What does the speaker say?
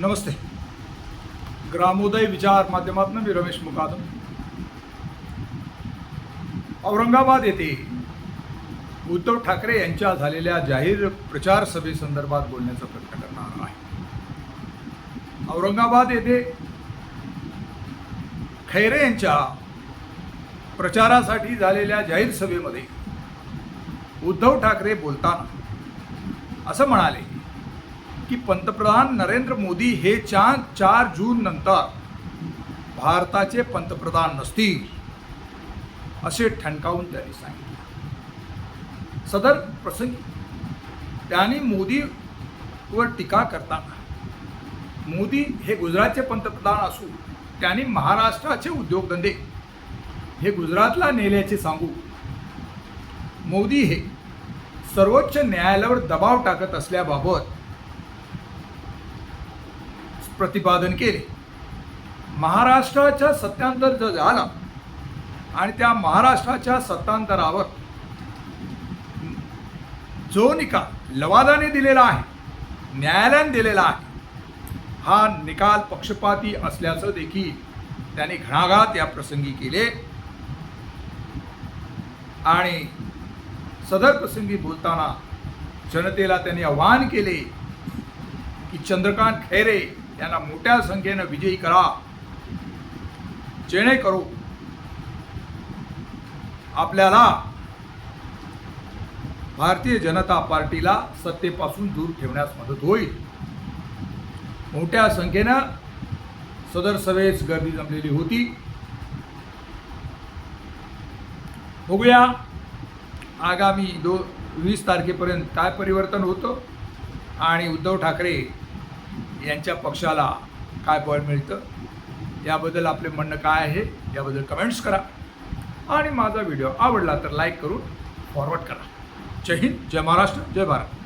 नमस्ते. ग्रामोदय विचार माध्यमातून मी रमेश मुकादम. औरंगाबाद येथे उद्धव ठाकरे यांच्या झालेल्या जाहीर प्रचार सभेसंदर्भात बोलण्याचा प्रयत्न करणार आहे. औरंगाबाद येथे खैरे यांच्या प्रचारासाठी झालेल्या जाहीर सभेमध्ये उद्धव ठाकरे बोलताना असं म्हणाले की पंतप्रधान नरेंद्र मोदी हे चार चार जून नंतर भारताचे पंतप्रधान नसतील असे ठणकावून त्यांनी सांगितले. सदर प्रसंगी त्यांनी मोदीवर टीका करताना मोदी हे गुजरातचे पंतप्रधान असून त्यांनी महाराष्ट्राचे उद्योगधंदे हे गुजरातला नेल्याचे सांगू मोदी हे सर्वोच्च न्यायालयावर दबाव टाकत असल्याबाबत प्रतिपादन केले. महाराष्ट्राच्या सत्तांतर जर झालं आणि त्या महाराष्ट्राच्या सत्तांतरावर जो निकाल लवादाने दिलेला आहे न्यायालयाने दिलेला आहे हा निकाल पक्षपाती असल्याचं देखील त्यांनी घणाघात या प्रसंगी केले. आणि सदर प्रसंगी बोलताना जनतेला त्यांनी आवाहन केले की चंद्रकांत खैरे यांना मोठ्या संख्येनं विजयी करा. जेणेकरून आपल्याला भारतीय जनता पार्टीला सत्तेपासून दूर ठेवण्यास मदत होईल. मोठ्या संख्येनं सदर सभेस गर्दी जमलेली होती. बघूया आगामी दो वीस तारखेपर्यंत काय परिवर्तन होतं आणि उद्धव ठाकरे यांच्या पक्षाला काय बळ मिळतं याबद्दल आपले म्हणणं काय आहे याबद्दल कमेंट्स करा. आणि माझा व्हिडिओ आवडला तर लाईक करून फॉरवर्ड करा. जय हिंद जय महाराष्ट्र जय भारत.